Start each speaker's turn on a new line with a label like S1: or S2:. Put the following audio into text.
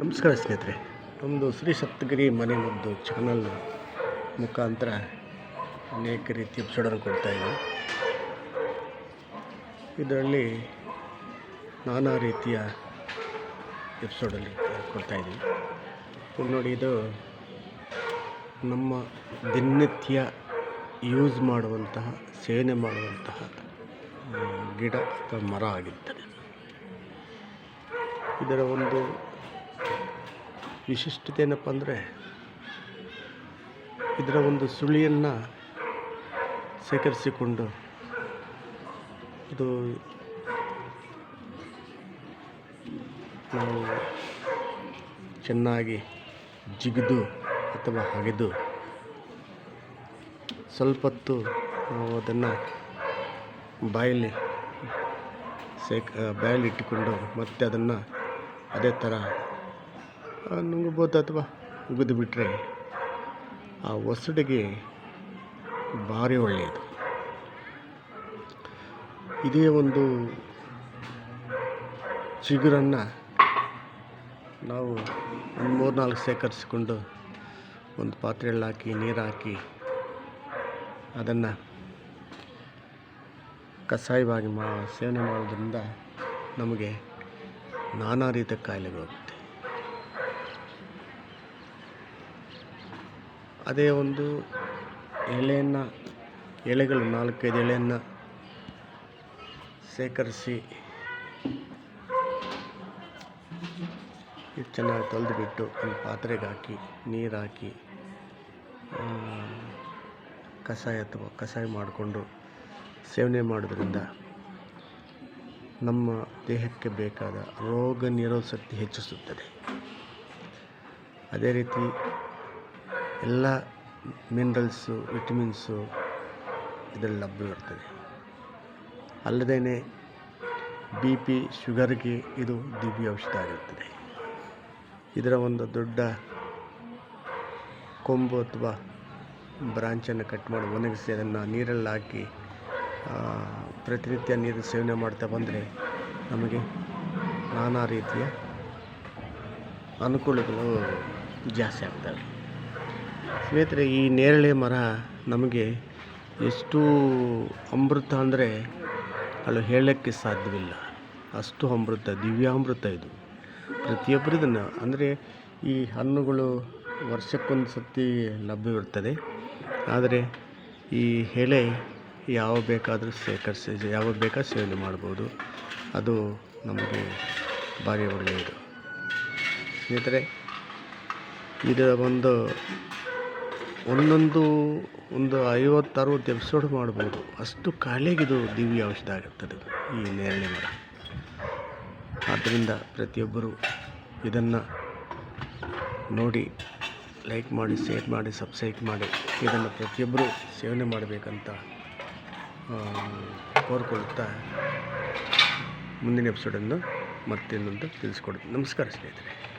S1: ನಮಸ್ಕಾರ ಸ್ನೇಹಿತರೆ ನಮ್ಮದು ಶ್ರೀ ಸಪ್ತಗಿರಿ ಮನೆ ಮದ್ದು ಚಾನಲ್ ಮುಖಾಂತರ ಅನೇಕ ರೀತಿಯ ಎಪಿಸೋಡನ್ನು ಕೊಡ್ತಾಯಿದ್ದೀವಿ ಇದರಲ್ಲಿ ನಾನಾ ರೀತಿಯ ಎಪಿಸೋಡಲ್ಲಿ ಕೊಡ್ತಾಯಿದ್ದೀವಿ ಈಗ ನೋಡಿ, ಇದು ನಮ್ಮ ದಿನನಿತ್ಯ ಯೂಸ್ ಮಾಡುವಂತಹ, ಸೇವನೆ ಮಾಡುವಂತಹ ಗಿಡ ಅಥವಾ ಮರ ಆಗಿರ್ತದೆ. ಇದರ ಒಂದು ವಿಶಿಷ್ಟತೆ ಏನಪ್ಪ ಅಂದರೆ ಇದರ ಒಂದು ಸುಳಿಯನ್ನು ಶೇಖರಿಸಿಕೊಂಡು ಇದು ನಾವು ಚೆನ್ನಾಗಿ ಜಿಗಿದು ಅಥವಾ ಹಗೆದು ಸ್ವಲ್ಪ ಹೊತ್ತು ನಾವು ಅದನ್ನು ಬಾಯಲ್ಲಿ ಸೇಕ್ ಬಾಯಲ್ಲಿ ಇಟ್ಟುಕೊಂಡು ಮತ್ತೆ ಅದನ್ನು ಅದೇ ಥರ ನುಂಗಬೋದು ಅಥವಾ ಉಗಿದು ಬಿಟ್ಟರೆ ಆ ಒಸಡಿಗೆ ಭಾರಿ ಒಳ್ಳೆಯದು. ಇದೇ ಒಂದು ಚಿಗುರನ್ನು ನಾವು ಒಂದು ಮೂರು ನಾಲ್ಕು ಸೇಕರಿಸಿಕೊಂಡು ಒಂದು ಪಾತ್ರೆಯಲ್ಲಿ ಹಾಕಿ, ನೀರು ಹಾಕಿ, ಅದನ್ನು ಕಷಾಯವಾಗಿ ಮಾ, ಸೇವನೆ ಮಾಡೋದ್ರಿಂದ ನಮಗೆ ನಾನಾ ರೀತಿಯ ಕಾಯಿಲೆಗಳು ಅದೇ ಒಂದು ಎಲೆಯನ್ನು, ಎಲೆಗಳು, ನಾಲ್ಕೈದು ಎಲೆಯನ್ನು ಶೇಖರಿಸಿ ಚೆನ್ನಾಗಿ ತೊಳೆದು ಬಿಟ್ಟು ಒಂದು ಪಾತ್ರೆಗೆ ಹಾಕಿ, ನೀರು ಹಾಕಿ ಕಷಾಯ ಅಥವಾ ಕಷಾಯ ಮಾಡಿಕೊಂಡು ಸೇವನೆ ಮಾಡೋದ್ರಿಂದ ನಮ್ಮ ದೇಹಕ್ಕೆ ಬೇಕಾದ ರೋಗ ನಿರೋಧಕ ಶಕ್ತಿ ಹೆಚ್ಚಿಸುತ್ತದೆ. ಅದೇ ರೀತಿ ಎಲ್ಲ ಮಿನರಲ್ಸು, ವಿಟಮಿನ್ಸು ಇದರಲ್ಲಿ ಲಭ್ಯವಿರ್ತದೆ ಅಲ್ಲದೇ ಬಿ ಪಿ ಶುಗರ್ಗೆ ಇದು ದಿವ್ಯ ಔಷಧ ಆಗಿರ್ತದೆ. ಇದರ ಒಂದು ದೊಡ್ಡ ಕೊಂಬು ಅಥವಾ ಬ್ರಾಂಚನ್ನು ಕಟ್ ಮಾಡಿ ಒಣಗಿಸಿ ಅದನ್ನು ನೀರಲ್ಲಿ ಹಾಕಿ ಪ್ರತಿನಿತ್ಯ ನೀರು ಸೇವನೆ ಮಾಡ್ತಾ ಬಂದರೆ ನಮಗೆ ನಾನಾ ರೀತಿಯ ಅನುಕೂಲಗಳು ಜಾಸ್ತಿ ಆಗ್ತವೆ. ಸ್ನೇಹಿತರೆ, ಈ ನೇರಳೆ ಮರ ನಮಗೆ ಎಷ್ಟು ಅಮೃತ ಅಂದರೆ ಅಲ್ಲಿ ಹೇಳೋಕ್ಕೆ ಸಾಧ್ಯವಿಲ್ಲ. ಅಷ್ಟು ಅಮೃತ, ದಿವ್ಯಾಮೃತ ಇದು. ಪ್ರತಿಯೊಬ್ಬರು ಇದನ್ನು, ಅಂದರೆ ಈ ಹಣ್ಣುಗಳು ವರ್ಷಕ್ಕೊಂದು ಸರ್ತಿ ಲಭ್ಯವಿರ್ತದೆ. ಆದರೆ ಈ ಎಲೆ ಯಾವ ಬೇಕಾದರೂ ಸೇಕರಿಸಿ ಯಾವ ಬೇಕಾದ್ರೂ ಸೇವನೆ ಮಾಡ್ಬೋದು. ಅದು ನಮಗೆ ಭಾರಿ ಒಳ್ಳೆಯದು. ಸ್ನೇಹಿತರೆ ಇದರ ಒಂದು ಒಂದೊಂದು, ಒಂದು ಐವತ್ತು ಅರುವತ್ತು ಎಪಿಸೋಡ್ ಮಾಡ್ಬೋದು. ಅಷ್ಟು ಕಾಯಿಲೆಗಿದು ದಿವ್ಯ ಔಷಧ ಆಗುತ್ತದೆ ಈ ನೇರಳೆ ಮರ. ಆದ್ದರಿಂದ ಪ್ರತಿಯೊಬ್ಬರು ಇದನ್ನು ನೋಡಿ ಲೈಕ್ ಮಾಡಿ ಶೇರ್ ಮಾಡಿ ಸಬ್ಸ್ಕ್ರೈಬ್ ಮಾಡಿ. ಇದನ್ನು ಪ್ರತಿಯೊಬ್ಬರು ಸೇವನೆ ಮಾಡಬೇಕಂತ ಕೋರ್ಕೊಳ್ಳುತ್ತಾ ಮುಂದಿನ ಎಪಿಸೋಡನ್ನು ಮತ್ತಿನ್ನೊಂದು ತಿಳಿಸ್ಕೊಡ್ತೀನಿ. ನಮಸ್ಕಾರ ಸ್ನೇಹಿತರೆ.